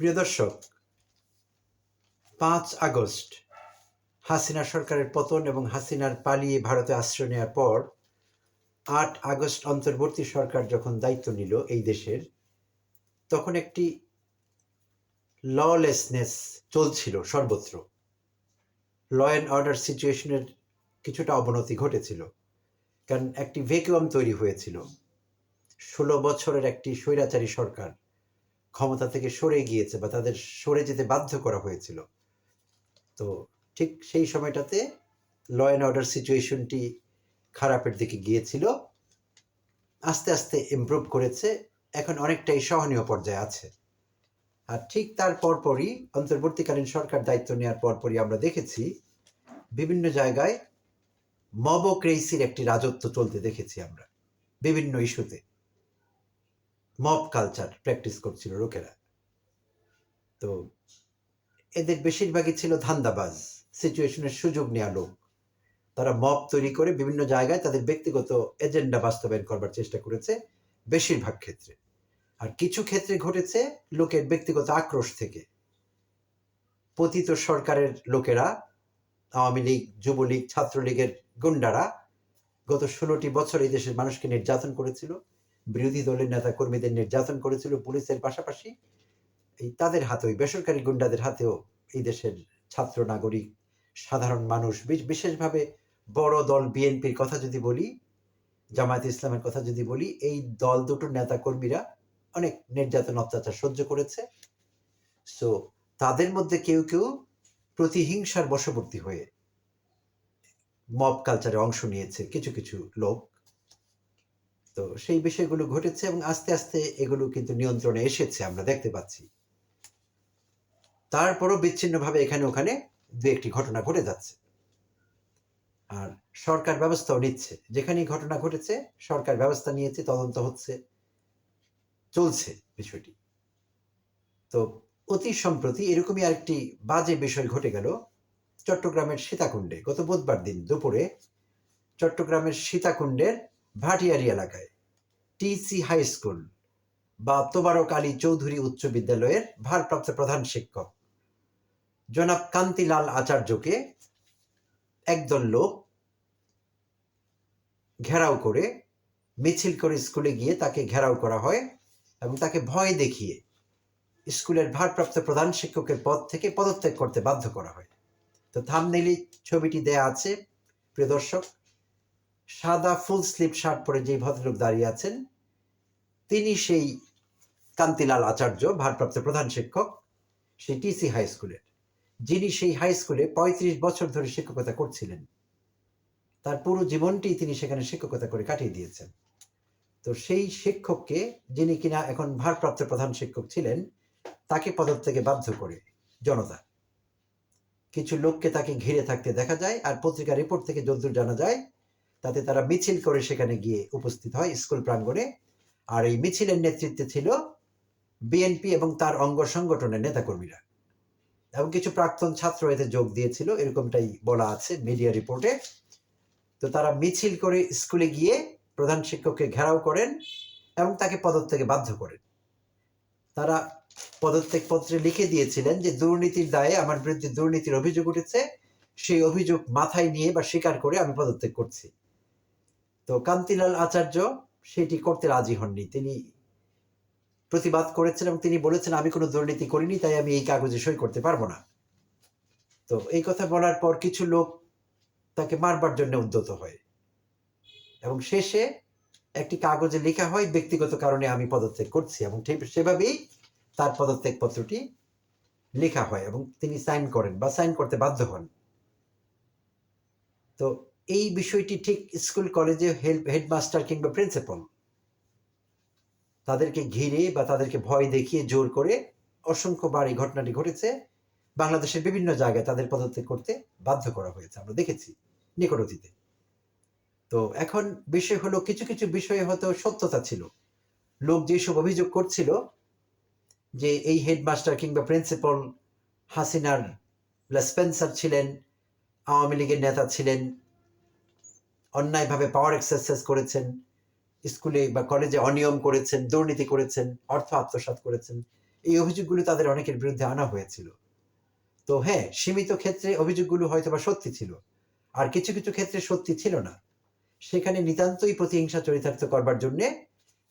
প্রিয় দর্শক, পাঁচ আগস্ট, হাসিনা সরকারের পতন এবং হাসিনার পালিয়ে ভারতে আশ্রয় নেওয়ার পর আট আগস্ট অন্তর্বর্তী সরকার যখন দায়িত্ব নিল এই দেশের, তখন একটি ললেসনেস চলছিল সর্বত্র। ল অ্যান্ড অর্ডার সিচুয়েশনের কিছুটা অবনতি ঘটেছিল, কারণ একটি ভেকুয়াম তৈরি হয়েছিল। ষোলো বছরের একটি স্বৈরাচারী সরকার ক্ষমতা থেকে সরে গিয়েছে বা তাদের সরে যেতে বাধ্য করা হয়েছিল। তো ঠিক সেই সময়টাতে ল অ্যান্ড অর্ডার সিচুয়েশনটি খারাপের দিকে গিয়েছিল। আস্তে আস্তে ইমপ্রুভ করেছে। এখন অনেকটাই সহনীয় পর্যায়ে আছে। আর ঠিক তার পরপরই অন্তর্বর্তীকালীন সরকার দায়িত্ব নেওয়ার পরপরই আমরা দেখেছি, বিভিন্ন জায়গায় মবক্রেসির একটি রাজত্ব চলতে দেখেছি আমরা, বিভিন্ন ইস্যুতে। মব কালচার প্র্যাকটিস করছিল লোকেরা। তো এদের বেশিরভাগই ছিল ধান্দাবাজ সিচুয়েশনের সুযোগ নেওয়া লোক। তারা মব তৈরি করে বিভিন্ন জায়গায় তাদের ব্যক্তিগত এজেন্ডা বাস্তবায়ন করবার চেষ্টা করেছে বেশিরভাগ ক্ষেত্রে। আর কিছু ক্ষেত্রে ঘটেছে লোকের ব্যক্তিগত আক্রোশ থেকে। পতিত সরকারের লোকেরা, আওয়ামী লীগ, যুবলীগ, ছাত্রলীগের গুন্ডারা গত ষোলোটি বছর এই দেশের মানুষকে নির্যাতন করেছিল। বিরোধী দলের নেতা কর্মীদের নির্যাতন করেছিল পুলিশের পাশাপাশি। এই তাদের হাতে, ওই বেসরকারি গুন্ডাদের হাতেও এই দেশের ছাত্র, নাগরিক, সাধারণ মানুষ, বিশ- বিশেষভাবে বড় দল বিএনপির কথা যদি বলি, জামায়াত ইসলামের কথা যদি বলি, এই দল দুটোর নেতা কর্মীরা অনেক নির্যাতন, অত্যাচার সহ্য করেছে। সো তাদের মধ্যে কেউ কেউ প্রতিহিংসার বশবর্তী হয়ে মব কালচারে অংশ নিয়েছে কিছু কিছু লোক। তো সেই বিষয়গুলো ঘটেছে এবং আস্তে আস্তে এগুলো কিন্তু নিয়ন্ত্রণে এসেছে, আমরা দেখতে পাচ্ছি। তারপরও বিচ্ছিন্নভাবে এখানে ওখানে দু একটি ঘটনা ঘটে যাচ্ছে। আর সরকার ব্যবস্থাও নিচ্ছে। যেখানেই ঘটনা ঘটেছে, সরকার ব্যবস্থা নিয়েছে, তদন্ত হচ্ছে, চলছে বিষয়টি। তো অতি সম্প্রতি এরকমই আরেকটি বাজে বিষয় ঘটে গেল চট্টগ্রামের সীতাকুণ্ডে। গত বুধবার দিন দুপুরে চট্টগ্রামের সীতাকুণ্ডের ভাটিয়ারি এলাকায় টিসি হাই স্কুল বা তোবারক আলী চৌধুরী উচ্চ বিদ্যালয়ের ভারপ্রাপ্ত প্রধান শিক্ষক। জনাব কান্তিলাল আচার্যকে একদল লোক ঘেরাও করে, মিছিল করে স্কুলে গিয়ে তাকে ঘেরাও করা হয় এবং তাকে ভয় দেখিয়ে স্কুলের ভারপ্রাপ্ত প্রধান শিক্ষকের পদ থেকে পদত্যাগ করতে বাধ্য করা হয়। তো থামনেলি ছবিটি দেয়া আছে। প্রিয় দর্শক সাদা ফুল স্লিপ শার্ট পরে যে ভদ্রলোক দাঁড়িয়ে আছেন, তিনি সেই কান্তিলাল আচার্য, ভারপ্রাপ্ত প্রধান শিক্ষক, সেই টিসি হাই স্কুলের। যিনি সেই হাই স্কুলে পঁয়ত্রিশ বছর ধরে শিক্ষকতা করছিলেন। তার পুরো জীবনটি তিনি সেখানে শিক্ষকতা করে কাটিয়ে দিয়েছেন। তো সেই শিক্ষককে যিনি কিনা এখন ভারপ্রাপ্ত প্রধান শিক্ষক ছিলেন, তাকে পদত্যাগে বাধ্য করে জনতা। কিছু লোককে তাকে ঘিরে থাকতে দেখা যায় আর পত্রিকা রিপোর্ট থেকে যতদূর জানা যায় তাতে তারা মিছিল করে সেখানে গিয়ে উপস্থিত হয় স্কুল প্রাঙ্গণে। আর এই মিছিলের নেতৃত্বে ছিল বিএনপি এবং তার অঙ্গ সংগঠনের নেতাকর্মীরা। এবং কিছু প্রাক্তন ছাত্র এতে যোগ দিয়েছিল, এরকমটাই বলা আছে মিডিয়া রিপোর্টে। তো তারা মিছিল করে স্কুলে গিয়ে প্রধান শিক্ষককে ঘেরাও করেন এবং তাকে পদত্যাগে বাধ্য করেন। তারা পদত্যাগ পত্রে লিখে দিয়েছিলেন যে, দুর্নীতির দায়ে আমার বিরুদ্ধে দুর্নীতির অভিযোগ উঠেছে। সেই অভিযোগ মাথায় নিয়ে বা স্বীকার করে আমি পদত্যাগ করছি। তো কান্তিলাল আচার্য সেটি করতে রাজি হননি। তিনি প্রতিবাদ করেছেন এবং তিনি বলেছেন, আমি কোনো দুর্নীতি করিনি, তাই আমি এই কাগজে সই করতে পারব না। তো এই কথা বলার পর কিছু লোক তাকে মারবার জন্য উদ্যত হয় এবং শেষে একটি কাগজে লেখা হয়, ব্যক্তিগত কারণে আমি পদত্যাগ করছি। এবং সেভাবেই তার পদত্যাগ পত্রটি লেখা হয় এবং তিনি সাইন করেন বা সাইন করতে বাধ্য হন। তো এই বিষয়টি ঠিক স্কুল, কলেজে হেডমাস্টার কিংবা প্রিন্সিপাল তাদেরকে ঘিরে বা তাদেরকে ভয় দেখিয়ে জোর করে অসংখ্যবার এই ঘটনাটি ঘটেছে। বাংলাদেশের বিভিন্ন জায়গায় তাদের পদত্যাগ করতে বাধ্য করা হয়েছে, আমরা দেখেছি নিকট অতীতে তো এখন বিষয় হলো, কিছু কিছু বিষয়ে হয়তো সত্যতা ছিল। লোক যেসব অভিযোগ করছিল যে এই হেডমাস্টার কিংবা প্রিন্সিপাল হাসিনার স্পেন্সার ছিলেন, আওয়ামী লীগের নেতা ছিলেন অন্যায়ভাবে পাওয়ার এক্সারসাইজ করেছেন, স্কুলে বা কলেজে অনিয়ম করেছেন, দুর্নীতি করেছেন, অর্থ আত্মসাৎ করেছেন, এই অভিযোগগুলো তাদের অনেকের বিরুদ্ধে আনা হয়েছিল। তো হ্যাঁ সীমিত ক্ষেত্রে অভিযোগগুলো হয়তো বা সত্যি ছিল, আর কিছু কিছু ক্ষেত্রে সত্যি ছিল না। সেখানে নিতান্তই প্রতিহিংসা চরিতার্থ করবার জন্য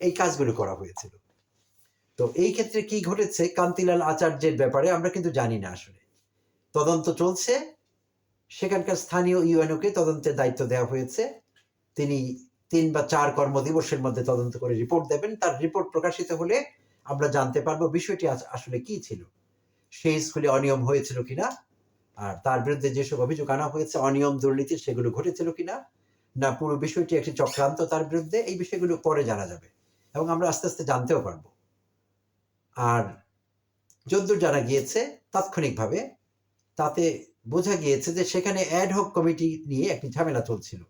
এই কাজগুলো করা হয়েছিল। তো এই ক্ষেত্রে কি ঘটেছে, কান্তিলাল আচার্যের ব্যাপারে আমরা কিন্তু জানি না আসলে। তদন্ত চলছে সেখানকার স্থানীয় ইউএনওকে তদন্তের দায়িত্ব দেওয়া হয়েছে। তিনি তিন বা চার কর্মদিবসের মধ্যে তদন্ত করে রিপোর্ট দেবেন। তার রিপোর্ট প্রকাশিত হলে আমরা জানতে পারব বিষয়টি আসলে কি ছিল। সেই স্কুলে অনিয়ম হয়েছিল কিনা, আর তার বিরুদ্ধে যেসব অভিযোগ আনা হয়েছে, অনিয়ম, দুর্নীতি, সেগুলো ঘটেছিল কিনা, না পুরো বিষয়টি একটি চক্রান্ত তার বিরুদ্ধে, এই বিষয়গুলো পরে জানা যাবে এবং আমরা আস্তে আস্তে জানতেও পারব। আর যদ্দূর জানা গিয়েছে, তাৎক্ষণিকভাবে তাতে বোঝা গিয়েছে যে সেখানে অ্যাডহক কমিটি নিয়ে একটি ঝামেলা চলছিল।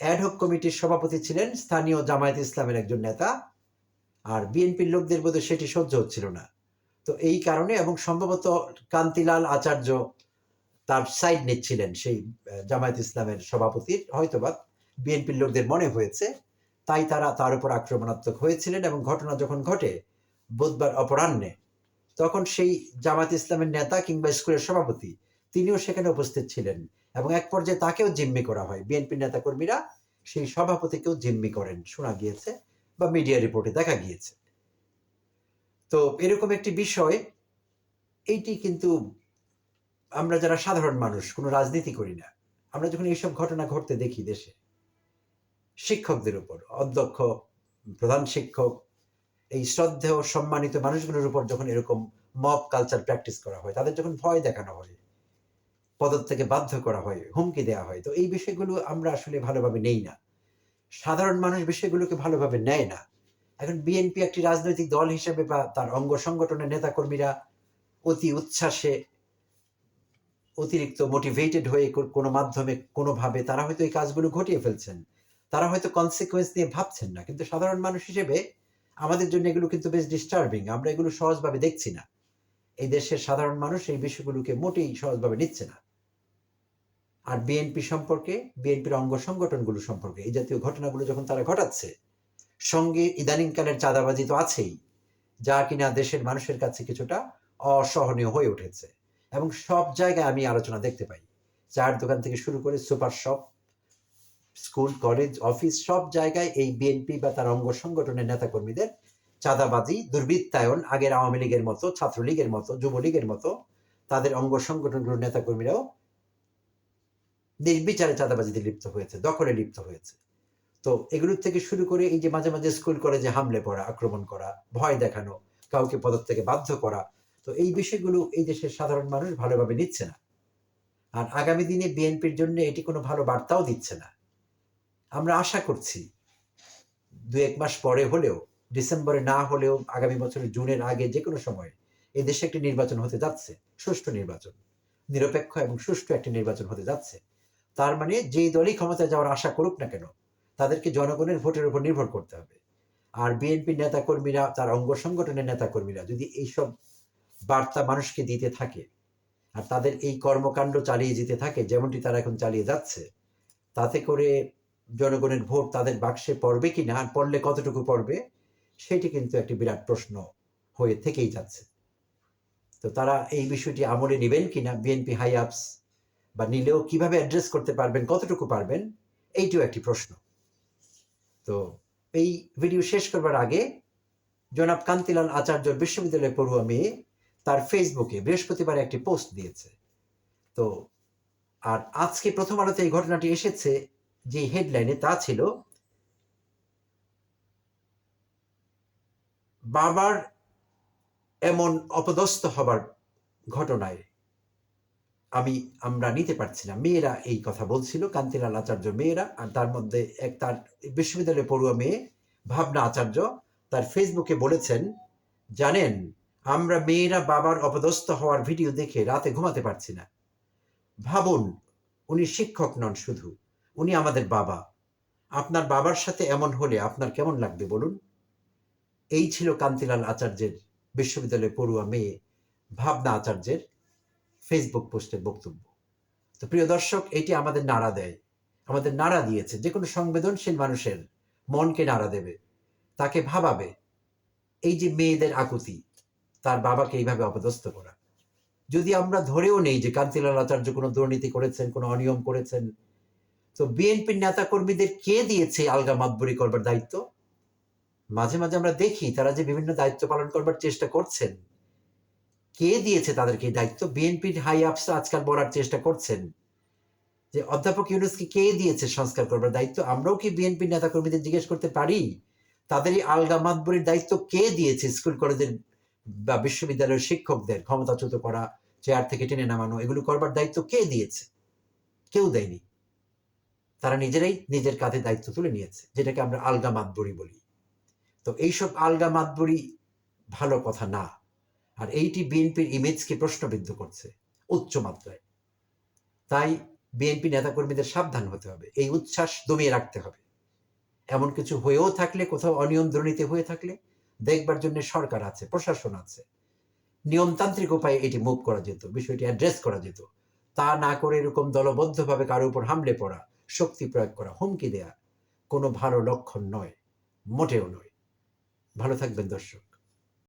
অ্যাডহক কমিটির সভাপতি ছিলেন স্থানীয় জামায়াত ইসলামের একজন নেতা আর বিএনপির লোকদের বোধহয় সেটি সহ্য হচ্ছিল না। তো এই কারণে এবং সম্ভবত কান্তিলাল আচার্য তার সাইড নিচ্ছিলেন সেই জামায়াত ইসলামের সভাপতির হয়তোবা বিএনপির লোকদের মনে হয়েছে, তাই তারা তার উপর আক্রমণাত্মক হয়েছিলেন এবং ঘটনা যখন ঘটে বুধবার অপরাহ্নে, তখন সেই জামাত ইসলামের নেতা কিংবা স্কুলের সভাপতি তিনিও সেখানে উপস্থিত ছিলেন এবং এক পর্যায়ে তাকেও জিম্মি করা হয়। বিএনপি নেতাকর্মীরা সেই সভাপতিকেও জিম্মি করেন, শোনা গিয়েছে বা মিডিয়া রিপোর্টে দেখা গিয়েছে। তো এরকম একটি বিষয়, এইটি কিন্তু আমরা যারা সাধারণ মানুষ, কোনো রাজনীতি করি না, আমরা যখন এইসব ঘটনা ঘটতে দেখি দেশে, শিক্ষকদের উপর, অধ্যক্ষ, প্রধান শিক্ষক, এই শ্রদ্ধেয়, সম্মানিত মানুষগুলোর উপর যখন এরকম মব কালচার প্র্যাকটিস করা হয়, তাদের যখন ভয় দেখানো হয় পদত্যাগে বাধ্য করা হয়, হুমকি দেওয়া হয়। তো এই বিষয়গুলো আমরা আসলে ভালোভাবে নেই না। সাধারণ মানুষ বিষয়গুলোকে ভালোভাবে নেয় না। এখন বিএনপি একটি রাজনৈতিক দল হিসেবে বা তার অঙ্গ সংগঠনের নেতাকর্মীরা অতি উচ্ছ্বাসে অতিরিক্ত মোটিভেটেড হয়ে কোনো মাধ্যমে কোনোভাবে তারা হয়তো এই কাজগুলো ঘটিয়ে ফেলছেন। তারা হয়তো কনসিকুয়েন্স নিয়ে ভাবছেন না। কিন্তু সাধারণ মানুষ হিসেবে আমাদের জন্য এগুলো কিন্তু বেশ ডিস্টার্বিং আমরা এগুলো সহজভাবে দেখছি না। এই দেশের সাধারণ মানুষ এই বিষয়গুলোকে মোটেই সহজভাবে নিচ্ছে না। আর বিএনপি সম্পর্কে বিএনপির অঙ্গ সংগঠনগুলো সম্পর্কে, এই জাতীয় ঘটনাগুলো যখন তারা ঘটাচ্ছে, সঙ্গে ইদানিংকালের চাঁদাবাজি তো আছেই, যা কিনা দেশের মানুষের কাছে কিছুটা অসহনীয় হয়ে উঠেছে। এবং সব জায়গায় আমি আলোচনা দেখতে পাই। চার দোকান থেকে শুরু করে super shop, school, college, office, সব জায়গায় এই বিএনপি বা তার অঙ্গ সংগঠনের নেতাকর্মীদের চাঁদাবাজি, দুর্বৃত্তায়ন, আগের আওয়ামী লীগের মতো, ছাত্রলীগের মতো, যুবলীগের মতো, তাদের অঙ্গ সংগঠনগুলোর নেতাকর্মীরাও নির্বিচারে চাঁদাবাজিতে লিপ্ত হয়েছে, দখলে লিপ্ত হয়েছে। তো এগুলোর থেকে শুরু করে এই যে মাঝে মাঝে স্কুল কলেজে হামলে পড়া, আক্রমণ করা, ভয় দেখানো, কাউকে পদত্যাগে বাধ্য করা, তো এই বিষয়গুলো এই দেশের সাধারণ মানুষ ভালোভাবে নিচ্ছে না। আর আগামী দিনে বিএনপির জন্য এটি কোনো ভালো বার্তাও দিচ্ছে না। আমরা আশা করছি, দু এক মাস পরে হলেও, ডিসেম্বরে না হলেও, আগামী বছরের জুনের আগে যে কোনো সময় এই দেশে একটি নির্বাচন হতে যাচ্ছে, সুষ্ঠু নির্বাচন, নিরপেক্ষ এবং সুষ্ঠু একটি নির্বাচন হতে যাচ্ছে। তার মানে যেই দলই ক্ষমতায় যাওয়ার আশা করুক না কেন, তাদেরকে জনগণের ভোটের উপর নির্ভর করতে হবে। আর বিএনপি নেতাকর্মীরা, তার অঙ্গ সংগঠনের নেতাকর্মীরা যদি এইসব বার্তা মানুষকে দিতে থাকে, আর তাদের এই কর্মকাণ্ড চালিয়ে যেতে থাকে, যেমনটি তারা এখন চালিয়ে যাচ্ছে, তাতে করে জনগণের ভোট তাদের বাক্সে পড়বে কি না আর পড়লে কতটুকু পড়বে, সেটি কিন্তু একটি বিরাট প্রশ্ন হয়ে থেকেই যাচ্ছে। তো তারা এই বিষয়টি আমলে নেবেন কিনা, বিএনপি হাই আপস বা নিলেও কীভাবে অ্যাড্রেস করতে পারবেন, কতটুকু পারবেন, এইটিও একটি প্রশ্ন। তো এই ভিডিও শেষ করবার আগে জনাব কান্তিলাল আচার্য বিশ্ববিদ্যালয়ের পড়ুয়া মেয়ে তার ফেসবুকে বৃহস্পতিবার একটি পোস্ট দিয়েছে। তো আর আজকে প্রথম আলোতে এই ঘটনাটি এসেছে, যে হেডলাইনে তা ছিল, বাবার এমন অপদস্থ হবার ঘটনায়। আমি, আমরা নিতে পারছি না মেয়েরা এই কথা বলছিল, কান্তিলাল আচার্য মেয়েরা, আর তার মধ্যে এক তার বিশ্ববিদ্যালয়ে পড়ুয়া মেয়ে, ভাবনা আচার্য, তার ফেসবুকে বলেছেন, জানেন, আমরা মেয়েরা বাবার অপদস্থ হওয়ার ভিডিও দেখে রাতে ঘুমাতে পারছি না। ভাবুন, উনি শিক্ষক নন শুধু, উনি আমাদের বাবা। আপনার বাবার সাথে এমন হলে আপনার কেমন লাগবে বলুন? এই ছিল কান্তিলাল আচার্যের বিশ্ববিদ্যালয়ে পড়ুয়া মেয়ে, ভাবনা আচার্যের ফেসবুক পোস্টের বক্তব্য। তো প্রিয় দর্শক, এটি আমাদের নাড়া দেয়। আমাদের নাড়া দিয়েছে। যে কোনো সংবেদনশীল মানুষের মনকে নাড়া দেবে, তাকে ভাবাবে, এই যে মেয়েদের আকুতি, তার বাবাকে এইভাবে অপদস্থ করা। যদি আমরা ধরেও নেই যে কান্তিলাল আচার্য কোনো দুর্নীতি করেছেন, কোনো অনিয়ম করেছেন, তো বিএনপির নেতা কর্মীদের কে দিয়েছে আলগা মাতবরি করবার দায়িত্ব? মাঝে মাঝে আমরা দেখি তারা যে বিভিন্ন দায়িত্ব পালন করবার চেষ্টা করছেন কে দিয়েছে তাদেরকে দায়িত্ব? বিএনপির হাই আপসরা আজকাল বলার চেষ্টা করছেন। যে অধ্যাপক ইউনুসকে কে দিয়েছে সংস্কার করবার দায়িত্ব? আমরাও কি বিএনপির নেতা কর্মীদের জিজ্ঞেস করতে পারি? তাদের এই আলগা মাতবরির দায়িত্ব কে দিয়েছে স্কুল কলেজের বা বিশ্ববিদ্যালয়ের শিক্ষকদের? ক্ষমতাচ্যুত করা চেয়ার থেকে টেনে নামানো, এগুলো করবার দায়িত্ব কে দিয়েছে? কেউ দেয়নি। তারা নিজেরাই নিজের কাঁধে দায়িত্ব তুলে নিয়েছে, যেটাকে আমরা আলগা মাতবরি বলি। তো এইসব আলগা মাতবরি ভালো কথা না। আর এইটি বিএনপির ইমেজকে প্রশ্নবিদ্ধ করছে উচ্চ মাত্রায়। তাই বিএনপি নেতাকর্মীদের সাবধান হতে হবে, এই উচ্ছ্বাস দমিয়ে রাখতে হবে। এমন কিছু হয়েও থাকলে, কোথাও অনিয়ম দুর্নীতি হয়ে থাকলে দেখবার জন্য সরকার আছে, প্রশাসন আছে। নিয়মতান্ত্রিক উপায়ে এটি মুভ করা যেত, বিষয়টি অ্যাড্রেস করা যেত। তা না করে এরকম দলবদ্ধভাবে কারও উপর হামলে পড়া, শক্তি প্রয়োগ করা, হুমকি দেয়া কোনো ভালো লক্ষণ নয়, মোটেও নয়। ভালো থাকবেন দর্শক।